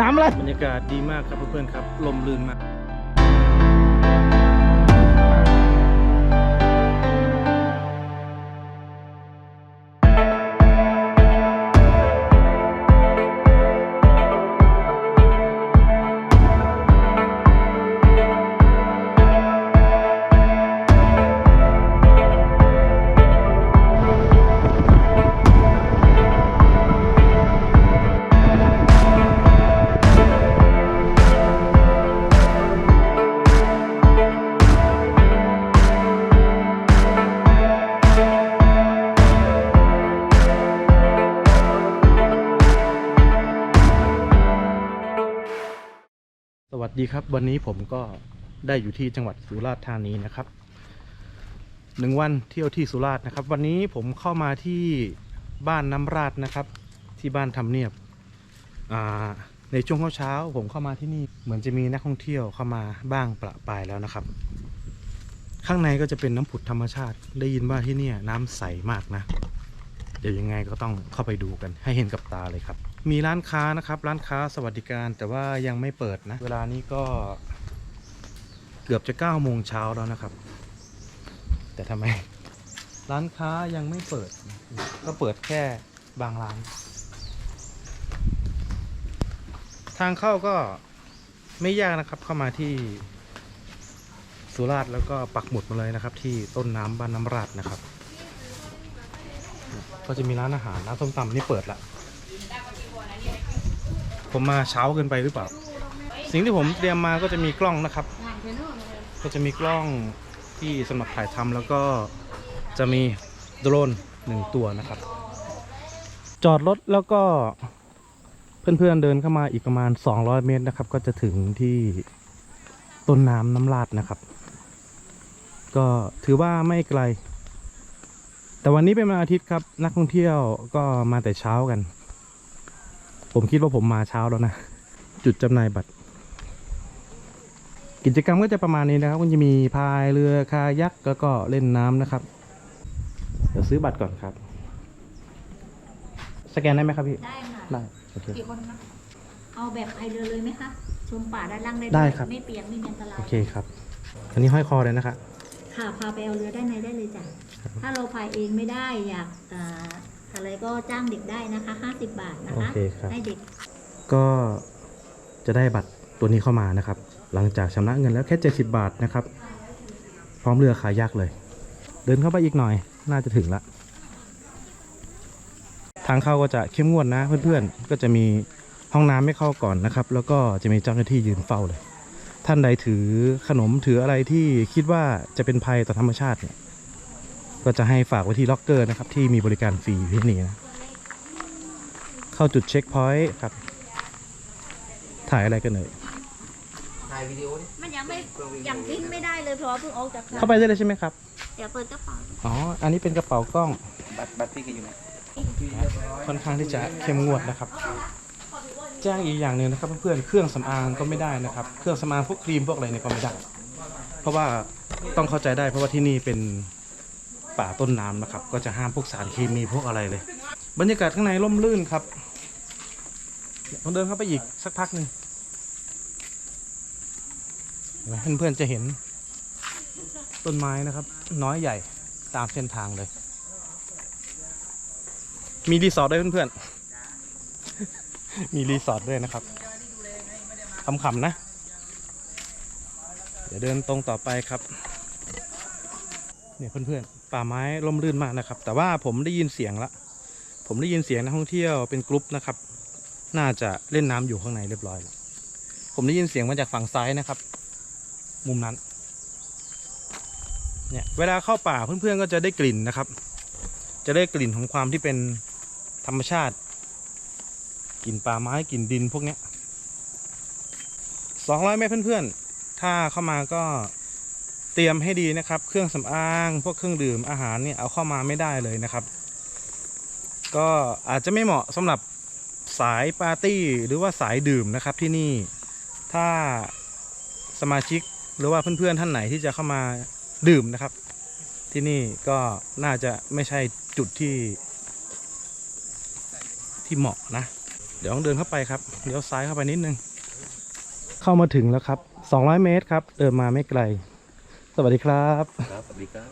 น้ำอะไร บรรยากาศดีมากครับเพื่อนๆครับ ลมลื่นมาก ดีครับวันนี้ผมก็ได้อยู่ที่จังหวัดสุราษฎร์ธานีนะครับหนึ่งวันเที่ยวที่สุราษฎร์นะครับ วันนี้ผมเข้ามาที่บ้านน้ำราดนะครับ ที่บ้านทำเนียบในช่วงเช้าๆผมเข้ามาที่นี่เหมือนจะมีนักท่องเที่ยวเข้ามาบ้างประปรายแล้วนะครับ ข้างในก็จะเป็นน้ำผุดธรรมชาติ ได้ยินว่าที่นี่น้ำใสมากนะ เดี๋ยวยังไงก็ต้องเข้าไปดูกันให้เห็นกับตาเลยครับ มีร้านค้านะครับ ร้านค้าสวัสดิการแต่ว่ายังไม่เปิดนะ เวลานี้ก็เกือบจะ9ก้าโมงเช้าแล้วนะครับ แต่ทำไม ร้านค้ายังไม่เปิด ก็เปิดแค่บางร้าน ทางเข้าก็ไม่ยากนะครับเข้ามาที่สุราษฎร์แล้วก็ปักหมุดมาเลยนะครับ ที่ต้นน้ำบ้านน้ำราดนะครับ ก็จะมีร้านอาหารร้านส้มตำนี่เปิดละ ผมมาเช้าเกินไปหรือเปล่า สิ่งที่ผมเตรียมมาก็จะมีกล้องนะครับ ก็จะมีกล้องที่สำหรับถ่ายทำแล้วก็จะมีโดรนหนึ่งตัวนะครับ จอดรถแล้วก็เพื่อนๆเดินเข้ามาอีกประมาณ 200 เมตรนะครับ ก็จะถึงที่ต้นน้ำน้ำลาดนะครับ ก็ถือว่าไม่ไกล แต่วันนี้เป็นวันอาทิตย์ครับ นักท่องเที่ยวก็มาแต่เช้ากัน ผมคิดว่าผมมาเช้าแล้วนะ จุดจำหน่ายบัตร กิจกรรมก็จะประมาณนี้นะครับก็จะมีพายเรือคายักแล้วก็เล่นน้ำนะครับ เดี๋ยวซื้อบัตรก่อนครับ สแกนได้ไหมครับพี่ ได้ค่ะได้โอเค กี่คนคะเอาแบบพายเรือเลยไหมคะชมป่าด้านล่างได้ได้วยครับ ไม่เปียกไม่มีอันตราโอยเคครับ อันนี้ห้อยคอเลยนะครับ ค่ะพาไปเอาเรือด้านในได้เลยจ้ะถ้าเราพายเองไม่ได้อยากอ่า อะไรก็จ้างเด็กได้นะคะ 50 บาทนะโอคะเคครับ ให้เด็กก็จะได้บัตรตัวนี้เข้ามานะครับ หลังจากชำระเงินแล้วแค่ 70 บาทนะครับ พร้อมเรือคายักเลย เดินเข้าไปอีกหน่อย น่าจะถึงละ ทางเข้าก็จะเข้มงวดนะเพื่อนๆ ก็จะมีห้องน้ำไม่เข้าก่อนนะครับ แล้วก็จะมีเจ้าหน้าที่ยืนเฝ้าเลย ท่านใดถือขนมถืออะไรที่คิดว่าจะเป็นภัยต่อธรรมชาติเนี่ย ก็จะให้ฝากไว้ที่ล็อกเกอร์นะครับ ที่มีบริการฟรีอยู่ที่นี่นะ เข้าจุดเช็คพอยต์ครับ ถ่ายอะไรกันเลยถ่ายวิดีโอนี่มันยังไม่ยังทิ้งไม่ได้เลยเพราะว่าเพิ่งออกจากเข้าไปได้เลยใช่ไหมครับ เดี๋ยวเปิดกระเป๋าอ๋อ อันนี้เป็นกระเป๋ากล้อง บัตรบัตรพี่ก็อยู่ไหนค่อนข้างที่จะเข้มงวดนะครับแจ้งอีกอย่างหนึ่งนะครับเพื่อนๆเครื่องสำอางก็ไม่ได้นะครับ เครื่องสำอางพวกครีมพวกอะไรเนี่ยก็ไม่ได้ เพราะว่าต้องเข้าใจได้เพราะว่าที่นี่เป็น ป่าต้นน้ำนะครับ ก็จะห้ามพวกสารเคมีพวกอะไรเลย บรรยากาศข้างในร่มรื่นครับต้องเดินเข้าไปอีกสักพักหนึ่งเห็นไหมเพื่อนๆจะเห็นต้นไม้นะครับ น้อยใหญ่ตามเส้นทางเลย มีรีสอร์ทด้วยเพื่อนๆ มีรีสอร์ทด้วยนะครับขำๆนะ เดี๋ยวเดินตรงต่อไปครับ เนี่ยเพื่อนๆ ป่าไม้ร่มรื่นมากนะครับ แต่ว่าผมได้ยินเสียงละผมได้ยินเสียงนักท่องเที่ยวเป็นกรุ๊ปนะครับ น่าจะเล่นน้ำอยู่ข้างในเรียบร้อยแล้วผมได้ยินเสียงมาจากฝั่งซ้ายนะครับ มุมนั้น เนี่ยเวลาเข้าป่าเพื่อนๆก็จะได้กลิ่นนะครับ จะได้กลิ่นของความที่เป็นธรรมชาติกลิ่นป่าไม้กลิ่นดินพวกเนี้ยสองร้อยเมตรเพื่อนๆ ถ้าเข้ามาก็ ตรียมให้ดีนะครับ เครื่องสำอางพวกเครื่องดื่มอาหารเนี่ยเอาเข้ามาไม่ได้เลยนะครับ ก็อาจจะไม่เหมาะสำหรับสายปาร์ตี้หรือว่าสายดื่มนะครับที่นี่ถ้าสมาชิกหรือว่าเพื่อนๆท่านไหนที่จะเข้ามาดื่มนะครับ ที่นี่ก็น่าจะไม่ใช่จุดที่ ที่เหมาะนะ เดี๋ยวต้องเดินเข้าไปครับเลี้ยวซ้ายเข้าไปนิดนึง เข้ามาถึงแล้วครับ 200 เมตรครับ เดินมาไม่ไกล สวัสดีครับครับสวัสดีครับ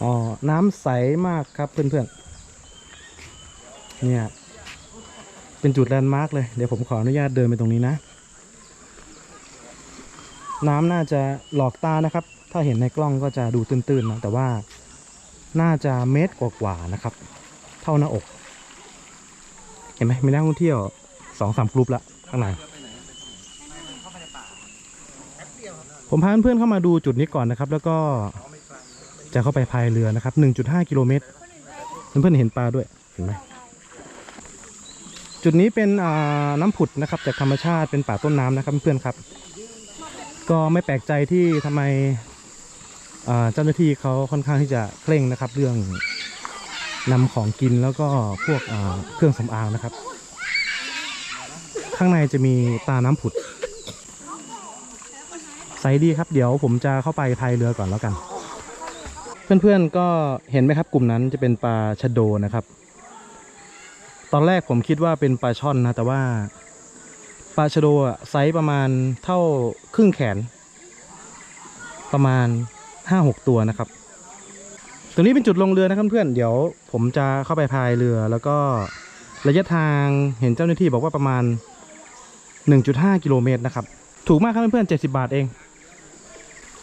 อ๋อน้ำใสมากครับเพื่อนๆเนี่ยเป็นจุดแลนด์มาร์กเลยเดี๋ยวผมขออนุญาตเดินไปตรงนี้นะ น้ำน่าจะหลอกตานะครับ ถ้าเห็นในกล้องก็จะดูตื้นๆนะแต่ว่าน่าจะเมตรกว่าๆนะครับ เท่าหน้าอก เห็นไหมมีนักท่องเที่ยวสองสามกลุ่มละข้างใน ผมพาเพื่อนๆเข้ามาดูจุดนี้ก่อนนะครับ แล้วก็จะเข้าไปพายเรือนะครับ 1.5 กิโลเมตร เพื่อนๆเห็นปลาด้วย เห็นไหมจุดนี้เป็นน้ำผุดนะครับ จากธรรมชาติเป็นป่าต้นน้ำนะครับเพื่อนๆครับ ก็ไม่แปลกใจที่ทำไมเจ้าหน้าที่เขาค่อนข้างที่จะเคร่งนะครับ เรื่องนำของกินแล้วก็พวกเครื่องสำอางนะครับ ข้างในจะมีตาน้ำผุด ใสดีครับเดี๋ยวผมจะเข้าไปพายเรือก่อนแล้วกัน เพื่อนๆก็เห็นไหมครับกลุ่มนั้นจะเป็นปลาชะโดนะครับ ตอนแรกผมคิดว่าเป็นปลาช่อนนะ แต่ว่าปลาชะโดอะไซส์ประมาณเท่าครึ่งแขน ประมาณห้าหกตัวนะครับตรงนี้เป็นจุดลงเรือนะครับเพื่อนเดี๋ยวผมจะเข้าไปพายเรือแล้วก็ระยะทางเห็นเจ้าหน้าที่บอกว่าประมาณ 1.5 กิโลเมตรนะครับ ถูกมากครับเพื่อนๆ70 บาทเอง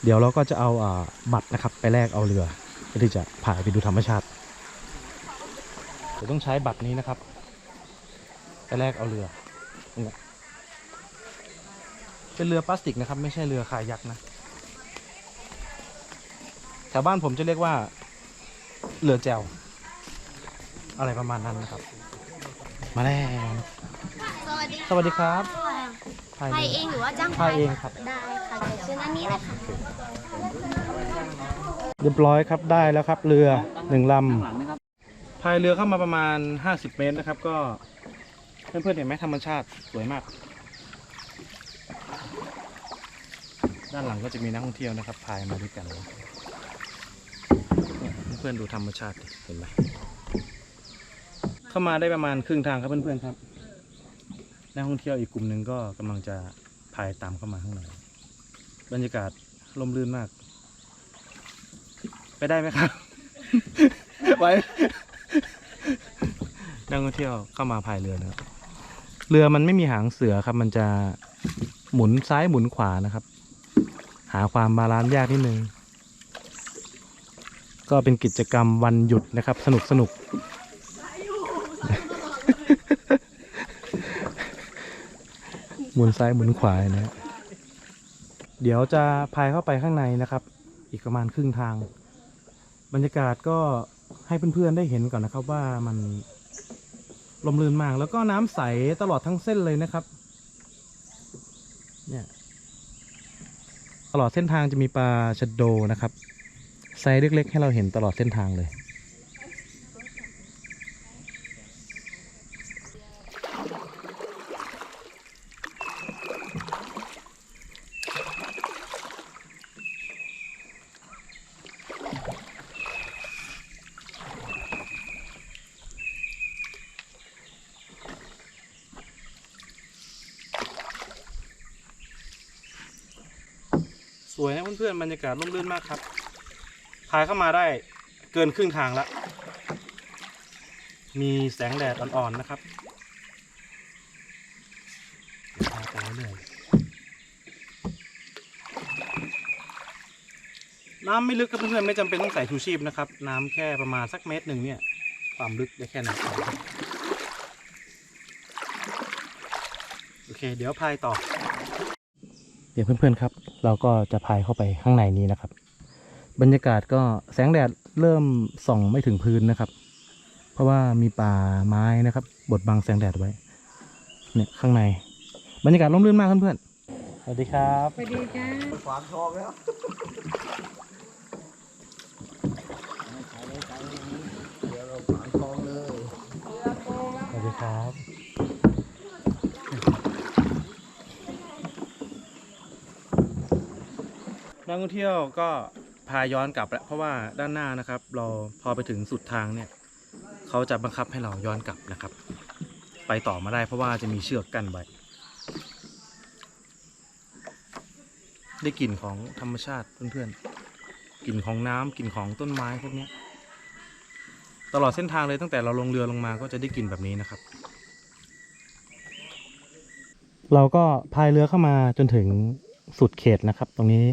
เดี๋ยวเราก็จะเอาอาบัตรนะครับไปแลกเอาเรือเพื่อที่จะพายไปดูธรรมชาติเดี๋ยวต้องใช้บัตรนี้นะครับไปแลกเอาเรือนี่เป็นเรือพลาสติกนะครับ ไม่ใช่เรือคายักนะแถวบ้านผมจะเรียกว่าเรือแจวอะไรประมาณนั้นนะครับ มาแล้ว สวัสดีสวัสดีครับพายพายเรือเองหรือว่าจ้างพายเองครับได้ เชิญอันนี้เลยค่ะเรียบร้อยครับได้แล้วครับ เรือหนึ่งลำพายเรือเข้ามาประมาณ 50 เมตรนะครับ ก็เพื่อนๆเห็นไหมธรรมชาติสวยมาก ด้านหลังก็จะมีนักท่องเที่ยวนะครับพายมาด้วยกันเพื่อนๆดูธรรมชาติดิเห็นไหมเข้ามาได้ประมาณครึ่งทางครับเพื่อนๆครับนักท่องเที่ยวอีกกลุ่มหนึ่งก็กำลังจะพายตามเข้ามาข้างใน บรรยากาศลมรื่นมาก ไปได้ไหมครับ ไว้นักท่องเที่ยวเข้ามาพายเรือนะครับ เรือมันไม่มีหางเสือครับ มันจะหมุนซ้ายหมุนขวานะครับ หาความบาลานซ์ยากนิดนึง ก็เป็นกิจกรรมวันหยุดนะครับ สนุกสนุกหมุนซ้ายหมุนขวานะฮะ เดี๋ยวจะพายเข้าไปข้างในนะครับ อีกประมาณครึ่งทาง บรรยากาศก็ให้เพื่อนๆได้เห็นก่อนนะครับว่ามันลมลื่นมาก แล้วก็น้ำใสตลอดทั้งเส้นเลยนะครับ เนี่ย ตลอดเส้นทางจะมีปลาชะโดนะครับไซส์เล็กๆ ให้เราเห็นตลอดเส้นทางเลย วยนะเพื่อนๆบรรยากาศร่มรื่นมากครับพายเข้ามาได้เกินครึ่งทางแล้วมีแสงแดดอ่อนๆนะครับเดี๋ยวพาไปเรื่อยน้ำไม่ลึกครับเพื่อนๆไม่จำเป็นต้องใส่ชูชีพนะครับ น้ำแค่ประมาณสักเมตรหนึ่งเนี่ย ความลึกได้แค่นั้นโอเค เดี๋ยวพายต่อ เดี๋ยวเพื่อนๆครับ เราก็จะพายเข้าไปข้างในนี้นะครับ บรรยากาศก็แสงแดดเริ่มส่องไม่ถึงพื้นนะครับ เพราะว่ามีป่าไม้นะครับ บดบังแสงแดดไว้ เนี่ยข้างใน บรรยากาศร่มรื่นมากเพื่อนๆสวัสดีครับสวัสดีจ้าขวางทองแล้วเดี๋ยวเราขวางทองเลยสวัสดีครับ นักท่องเที่ยวก็พาย้อนกลับแล้วเพราะว่าด้านหน้านะครับ เราพอไปถึงสุดทางเนี่ยเขาจะบังคับให้เราย้อนกลับนะครับ ไปต่อมาได้เพราะว่าจะมีเชือกกั้นไว้ได้กลิ่นของธรรมชาติเพื่อนๆกลิ่นของน้ำกลิ่นของต้นไม้พวกนี้ตลอดเส้นทางเลยตั้งแต่เราลงเรือลงมาก็จะได้กลิ่นแบบนี้นะครับ เราก็พายเรือเข้ามาจนถึงสุดเขตนะครับ ตรงนี้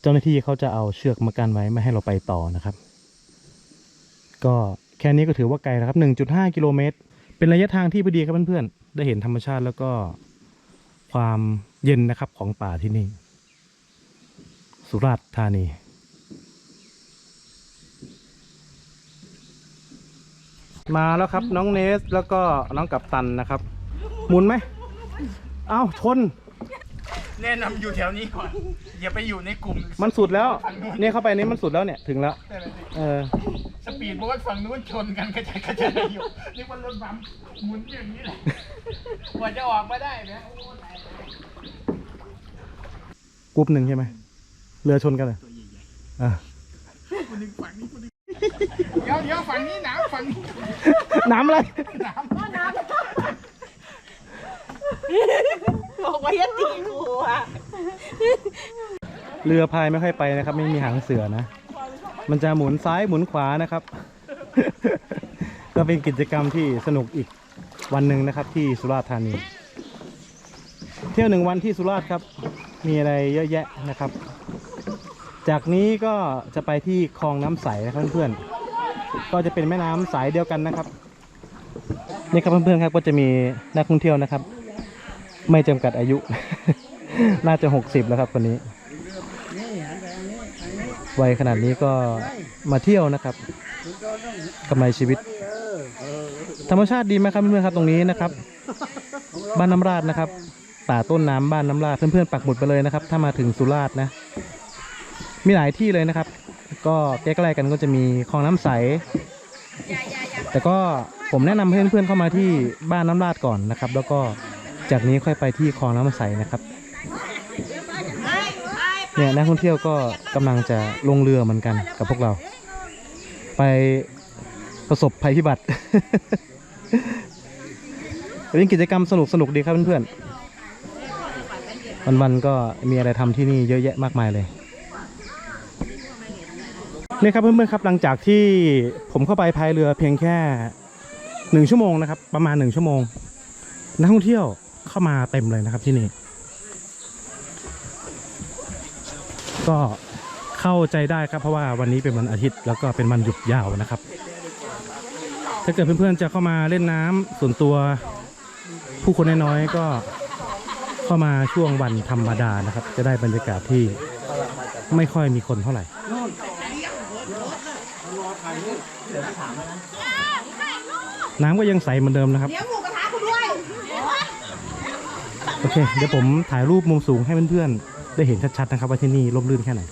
เจ้าหน้าที่เขาจะเอาเชือกมากันไว้ไม่ให้เราไปต่อนะครับ ก็แค่นี้ก็ถือว่าไกลแล้วครับ 1.5 กิโลเมตร เป็นระยะทางที่พอดีครับเพื่อนๆ ได้เห็นธรรมชาติแล้วก็ความเย็นนะครับของป่าที่นี่ สุราษฎร์ธานี มาแล้วครับน้องเนสแล้วก็น้องกัปตันนะครับ หมุนไหม เอ้าชน แนะนำอยู่แถวนี้ก่อน อย่าไปอยู่ในกลุ่มมันสุดแล้ว เนี่ยเข้าไปนี่มันสุดแล้วเนี่ยถึงแล้ว แต่ละสิเออ สปีดโบ๊ทฝั่งนู้นชนกันกระจายกระจายอยู่นี่มันรถบัมป์หมุนอย่างนี้แหละกว่าจะออกมาได้นะกรุ๊ปหนึ่งใช่ไหมเรือชนกันเลยอะเดี๋ยวเดี๋ยวฝั่งนี้หนาวฝั่งนี้น้ำอะไร บอกว่าอย่าตีกูอะเรือพายไม่ค่อยไปนะครับ ไม่มีหางเสือนะ มันจะหมุนซ้ายหมุนขวานะครับ ก็เป็นกิจกรรมที่สนุกอีกวันหนึ่งนะครับ ที่สุราษฎร์ธานี เที่ยวหนึ่งวันที่สุราษฎร์ครับ มีอะไรเยอะแยะนะครับ จากนี้ก็จะไปที่คลองน้ำใสนะครับเพื่อนๆก็จะเป็นแม่น้ำสายเดียวกันนะครับนี่ครับเพื่อนๆครับก็จะมีนักท่องเที่ยวนะครับ ไม่จำกัดอายุ น่าจะหกสิบแล้วครับคนนี้ วัยขนาดนี้ก็มาเที่ยวนะครับกำไรชีวิต ธรรมชาติดีไหมครับเพื่อนๆครับตรงนี้นะครับ บ้านน้ำราดนะครับป่าต้นน้ำบ้านน้ำราดเพื่อนๆปักหมุดไปเลยนะครับ ถ้ามาถึงสุราษฎร์นะ มีหลายที่เลยนะครับ ก็ใกล้ๆกันก็จะมีคลองน้ำใส แต่ก็ผมแนะนำให้เพื่อนๆเข้ามาที่บ้านน้ำราดก่อนนะครับ แล้วก็ จากนี้ค่อยไปที่คลองน้ำใสนะครับเนี่ยนักท่องเที่ยวก็กำลังจะลงเรือเหมือนกันกับพวกเรา ไปประสบภัยพิบัติเป็นกิจกรรมสนุกสนุกๆดีครับเพื่อนๆวันๆก็มีอะไรทำที่นี่เยอะแยะมากมายเลยนี่ครับเพื่อนๆครับหลังจากที่ผมเข้าไปพายเรือเพียงแค่หนึ่งชั่วโมงนะครับ ประมาณหนึ่งชั่วโมงนักท่องเที่ยว เข้ามาเต็มเลยนะครับที่นี่ ก็เข้าใจได้ครับเพราะว่าวันนี้เป็นวันอาทิตย์แล้วก็เป็นวันหยุดยาวนะครับ ถ้าเกิดเพื่อนๆจะเข้ามาเล่นน้ำส่วนตัวผู้คนน้อยๆก็เข้ามาช่วงวันธรรมดานะครับ จะได้บรรยากาศที่ไม่ค่อยมีคนเท่าไหร่น้ำก็ยังใสเหมือนเดิมนะครับ เดี๋ยวหมูกระทะกูด้วย โอเค เดี๋ยวผมถ่ายรูปมุมสูงให้เพื่อนๆ ได้เห็นชัดๆ นะครับว่าที่นี่ร่มรื่นแค่ไหน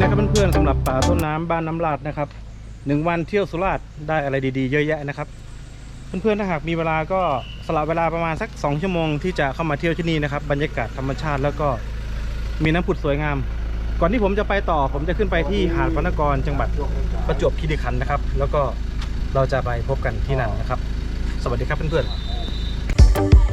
ลับป่าต้นน้ำบ้านน้ำลาดนะครับหนึ่งวันเที่ยวสุราษฎร์ได้อะไรดีๆเยอะแยะนะครับ เพื่อนๆถ้าหากมีเวลาก็สละเวลาประมาณสัก 2 ชั่วโมงที่จะเข้ามาเที่ยวที่นี่นะครับบรรยากาศธรรมชาติแล้วก็มีน้ำผุดสวยงาม ก่อนที่ผมจะไปต่อผมจะขึ้นไปที่หาดพระนครจังหวัดประจวบคีรีขันธ์นะครับ แล้วก็เราจะไปพบกันที่นั่นนะครับ สวัสดีครับเพื่อนๆ